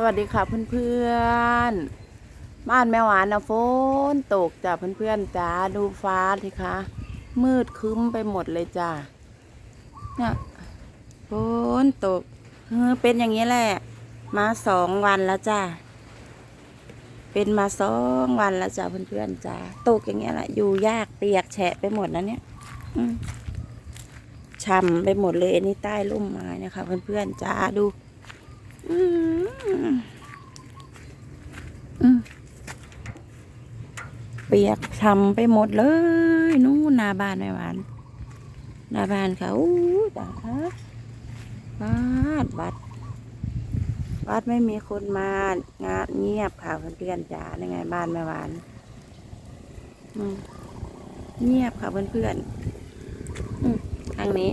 สวัสดีค่ะเพื่อนๆ บ้านแม่หวานนะฝนตกจ้ะเพื่อนๆจ้าดูฟ้าสิคะ มืดคึ้มไปหมดเลยจ้ะเนี่ยฝนตกเออเป็นอย่างนี้แหละ มาสองวันแล้วจ้ะเป็นมาสองวันแล้วจ้ะเพื่อนๆจ้าตกอย่างเงี้ยแหละอยู่ยากเปียกแฉะไปหมดนะเนี่ยช่ำไปหมดเลยนนี้ใต้ร่มไม้นะคะเพื่อนๆจ้าดู อืมอืม เปียกช้ำไปหมดเลย นู่นนาบ้านแม่หวานนาบ้านเขาอู้ตาบ้านบัดวัดไม่มีคนมางานเงียบค่ะเพื่อนๆจ๋าในไงบ้านแม่หวานเงียบค่ะเพื่อนๆทางนี้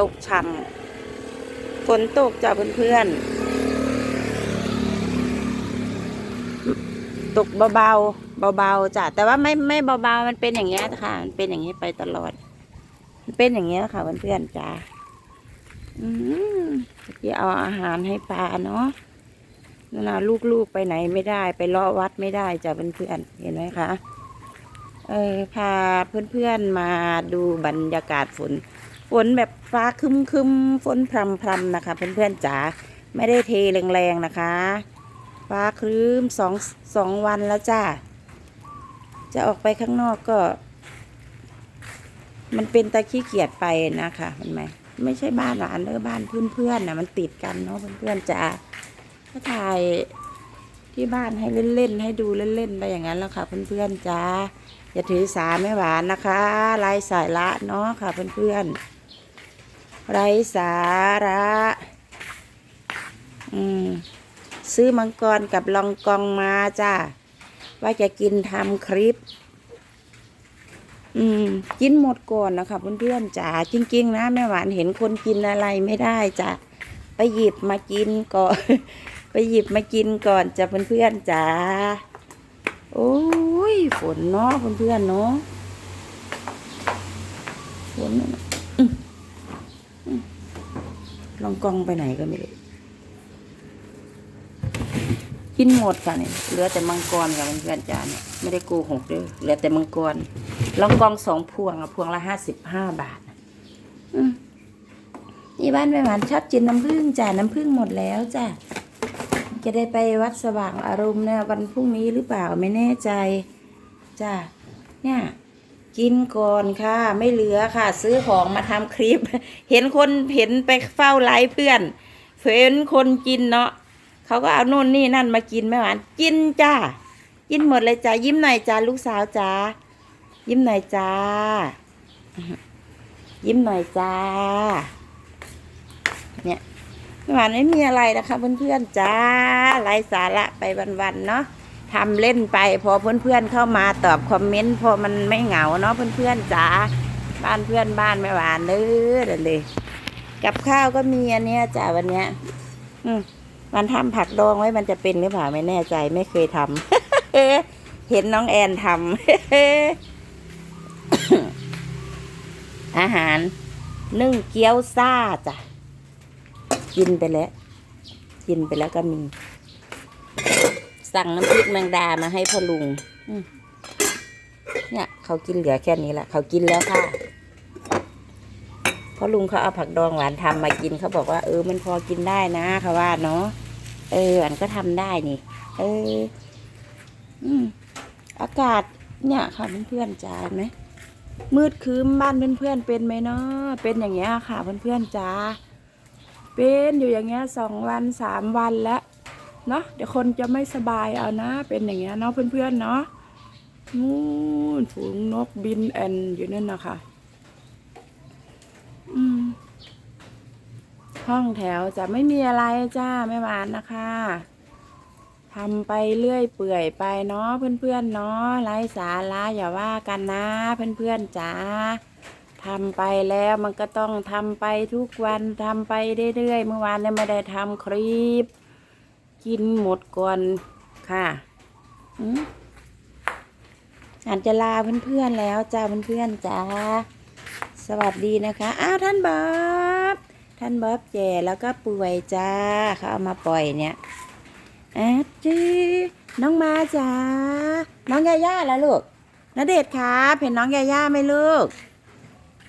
ตกช่ำฝนตกจ้ะเพื่อนๆตกเบาๆเบาๆจ้ะแต่ว่าไม่ไม่เบาๆมันเป็นอย่างเงี้ยค่ะ มันเป็นอย่างนี้ไปตลอด มันเป็นอย่างเงี้ยค่ะเพื่อนๆจ้ะอืมที่เอาอาหารให้ปลาเนาะนะลูกๆไปไหนไม่ได้ ไปเลาะวัดไม่ได้จ้ะเพื่อนๆเห็นไหมคะเออพาเพื่อนๆมาดูบรรยากาศฝน นแบบฟ้าคึมคึมฝนพรำพรำนะคะ เพื่อนๆจ๋าไม่ได้เทแรงๆนะคะ ฟ้าครึ้มสองสองวันแล้วจ้าจะออกไปข้างนอกก็ มันเป็นตะขี้เกียจไปนะคะเห็นไหมไม่ใช่บ้านหลานเด้อบ้านเพื่อนๆนะมันติดกันเนาะเพื่อนๆจ๋าก็ถ่ายที่บ้านให้เล่นๆให้ดูเล่นๆไปอย่างนั้นแล้วค่ะ เพื่อนๆจ๋าอย่าถือสาไม่หวานนะคะลายสายละเนาะค่ะเพื่อนๆ ไร้สาระอืมซื้อมังกรกับลองกองมาจ้าว่าจะกินทำคลิป อืม กินหมดก่อนนะคะเพื่อนๆจ๋าจริง ๆ นะแม่หวานเห็นคนกินอะไรไม่ได้จ้ะไปหยิบมากินก่อน ไปหยิบมากินก่อนจ้ะเพื่อนๆจ๋าโอ้ยฝนเนาะเพื่อนๆเนาะฝนน่ะ ลองกองไปไหนก็ไม่รู้กินหมดค่ะเนี่ยเหลือแต่มังกรกับเพื่อนจานเนี่ยไม่ได้โกหกเด้วยเหลือแต่มังกรลองกองสองพวงอะพวงละห้าสิบห้าบาทอืมนี่บ้านแม่หวานชอบกินน้ำผึ้งจ้ะน้ำผึ้งหมดแล้วจ้ะจะได้ไปวัดสว่างอารมณ์นี่ยวันพรุ่งนี้หรือเปล่าไม่แน่ใจจ้ะเนี่ย กินก่อนค่ะ ไม่เหลือค่ะ ซื้อของมาทำคลิป เห็นคนเห็นไปเฝ้าไลฟ์เพื่อนเห็นคนกินเนาะเขาก็เอาโน่นนี่นั่นมากินไม่หวานกินจ้ากินหมดเลยจ้ายิ้มหน่อยจ้าลูกสาวจ้ายิ้มหน่อยจ้า ยิ้มหน่อยจ้า เนี่ยไม่หวานไม่มีอะไรนะคะเพื่อนๆจ้าไร้สาระไปวันๆเนาะ ทำเล่นไปพอเพื่อนๆเข้ามาตอบคอมเมนต์พอมันไม่เหงาเนาะเพื่อนๆจ๋าบ้านเพื่อนบ้านไม่หวานเด้อเดี๋ยวเลยกับข้าวก็มีอันเนี้ยจ้าวันเนี้ย อืมมันทำผักดองไว้มันจะเป็นหรือเปล่าไม่แน่ใจไม่เคยทำเห็นน้องแอนทำอาหาร นึ่งเกี๊ยวซ่าจ้ะกินไปแล้ว กินไปแล้วก็มี สั่งน้ำพริกแมงดามาให้พ่อลุงเนี่ย เขากินเหลือแค่นี้แหละเขากินแล้วค่ะพ่อลุงเขาเอาผักดองหวานทำมากินเขาบอกว่าเออมันพอกินได้นะเขาว่าเนาะเอออันก็ทำได้นี่ เออ อืมอากาศเนี่ยค่ะเพื่อนๆจ๋าไหมมืดคืมบ้านเพื่อนๆเป็นไหมเนาะเป็นอย่างเงี้ยค่ะเพื่อนๆจ๋าเป็นอยู่อย่างเงี้ยสองวันสามวันแล้ว เนาะเดี๋ยวคนจะไม่สบายเอานะ เป็นอย่างเงี้ยเนาะเพื่อนๆเนาะนู่นฝูงนกบินแอนอยู่นั่นนะคะอืมห้องแถวจะไม่มีอะไรจ้าไม่หวานนะคะทำไปเรื่อยเปื่อยไปเนาะเพื่อนๆเนาะไร้สาระอย่าว่ากันนะเพื่อนๆจ๋าทำไปแล้วมันก็ต้องทำไปทุกวันทำไปเรื่อยๆเมื่อวานเนี่ยไม่ได้ทำคลิป กินหมดก่อนค่ะอืมอาจจะลาเพื่อนๆแล้วจ้าเพื่อนๆจ้าสวัสดีนะคะ อ้าวท่านบอบท่านบ๊อบแย่แล้วก็ป่วยจ้าเขาเอามาปล่อยเนี่ยแอดจีน้องมาจ้าน้องยาย่าแล้วลูกณเดชครับเห็นน้องยาย่าไหมลูก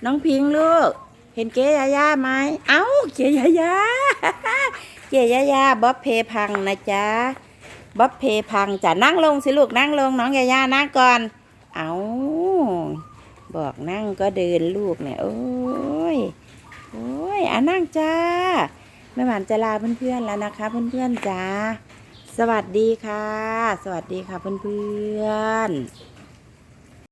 น้องพิงลูก เห็นเก๋ยาย่าไหมเอ้าเก๋ยาย่า เยาย่าบ๊อบเพพังนะจ๊ะบ๊อบเพพังจะนั่งลงสิลูกนั่งลงน้องยาย่านั่งก่อน เอาบอกนั่งก็เดินลูกเนี่ยโอ้ยโอ้ยอะนั่งจ้าแม่หวานจะลาเพื่อนๆแล้วนะคะ เพื่อนๆจ้าสวัสดีค่ะ สวัสดีค่ะเพื่อนๆ